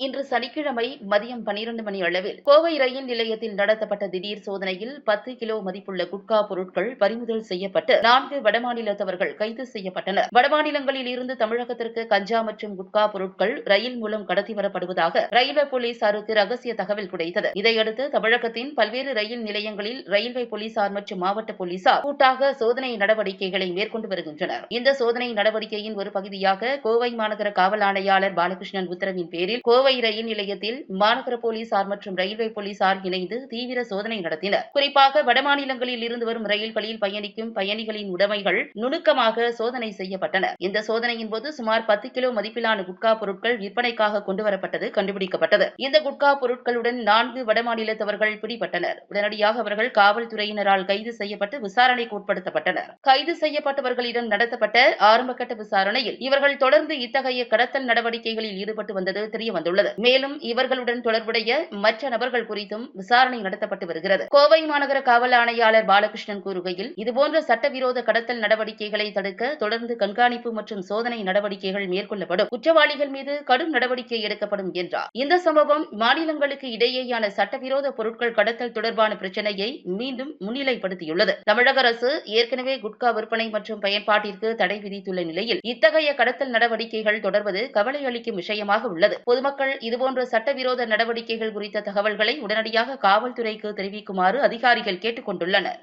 இன்று சனிக்கிழமை மதியம் பனிரண்டு மணி அளவில் கோவை ரயில் நிலையத்தில் நடத்தப்பட்ட திடீர் சோதனையில் பத்து கிலோ மதிப்புள்ள குட்கா பொருட்கள் பறிமுதல் செய்யப்பட்டு நான்கு வடமாநிலத்தவர்கள் கைது செய்யப்பட்டனர். வடமாநிலங்களில் இருந்து தமிழகத்திற்கு கஞ்சா மற்றும் குட்கா பொருட்கள் ரயில் மூலம் கடத்தி வரப்படுவதாக ரயில்வே போலீசாருக்கு ரகசிய தகவல் கிடைத்தது. இதையடுத்து தமிழகத்தின் பல்வேறு ரயில் நிலையங்களில் ரயில்வே போலீசார் மற்றும் மாவட்ட போலீசார் கூட்டாக சோதனை நடவடிக்கைகளை மேற்கொண்டு வருகின்றனர். இந்த சோதனை நடவடிக்கையின் ஒரு பகுதியாக கோவை மாநகர காவல் ஆணையாளர் பாலகிருஷ்ணன் உத்தரவின் பேரில் கோவை ரயில் நிலையத்தில் மாநகர போலீசார் மற்றும் ரயில்வே போலீசார் இணைந்து தீவிர சோதனை நடத்தினர். குறிப்பாக வடமாநிலங்களில் இருந்து வரும் ரயில்களில் பயணிக்கும் பயணிகளின் உடைமைகள் நுணுக்கமாக சோதனை செய்யப்பட்டன. இந்த சோதனையின் போது சுமார் பத்து கிலோ மதிப்பிலான குட்கா பொருட்கள் விற்பனைக்காக கொண்டுவரப்பட்டது கண்டுபிடிக்கப்பட்டது. இந்த குட்கா பொருட்களுடன் நான்கு வடமாநிலத்தவர்கள் பிடிபட்டனர். உடனடியாக அவர்கள் காவல்துறையினரால் கைது செய்யப்பட்டு விசாரணைக்கு உட்படுத்தப்பட்டனர். கைது செய்யப்பட்டவர்களிடம் நடத்தப்பட்ட ஆரம்பகட்ட விசாரணையில் இவர்கள் தொடர்ந்து இத்தகைய கடத்தல் நடவடிக்கைகளில் ஈடுபட்டு வந்தது தெரியவந்துள்ளது. மேலும் இவர்களுடன் தொடர்புடைய மற்ற நபர்கள் குறித்தும் விசாரணை நடத்தப்பட்டு வருகிறது. கோவை மாநகர காவல் ஆணையாளர் பாலகிருஷ்ணன் கூறுகையில் இதுபோன்ற சட்டவிரோத கடத்தல் நடவடிக்கைகளை தடுக்க தொடர்ந்து கண்காணிப்பு மற்றும் சோதனை நடவடிக்கைகள் மேற்கொள்ளப்படும். குற்றவாளிகள் மீது கடும் நடவடிக்கை எடுக்கப்படும் என்றார். இந்த சம்பவம் மாநிலங்களுக்கு இடையேயான சட்டவிரோத பொருட்கள் கடத்தல் தொடர்பான பிரச்சினையை மீண்டும் முன்னிலைப்படுத்தியுள்ளது. தமிழக அரசு ஏற்கனவே குட்கா விற்பனை மற்றும் பயன்பாட்டிற்கு தடை விதித்துள்ள நிலையில் இத்தகைய கடத்தல் நடவடிக்கைகள் தொடர்வது கவலை அளிக்கும் விஷயமாக உள்ளது. பொதுமக்கள் பொதுமக்கள் இதுபோன்ற சட்டவிரோத நடவடிக்கைகள் குறித்த தகவல்களை உடனடியாக காவல்துறைக்கு தெரிவிக்குமாறு அதிகாரிகள் கேட்டுக் கொண்டுள்ளனர்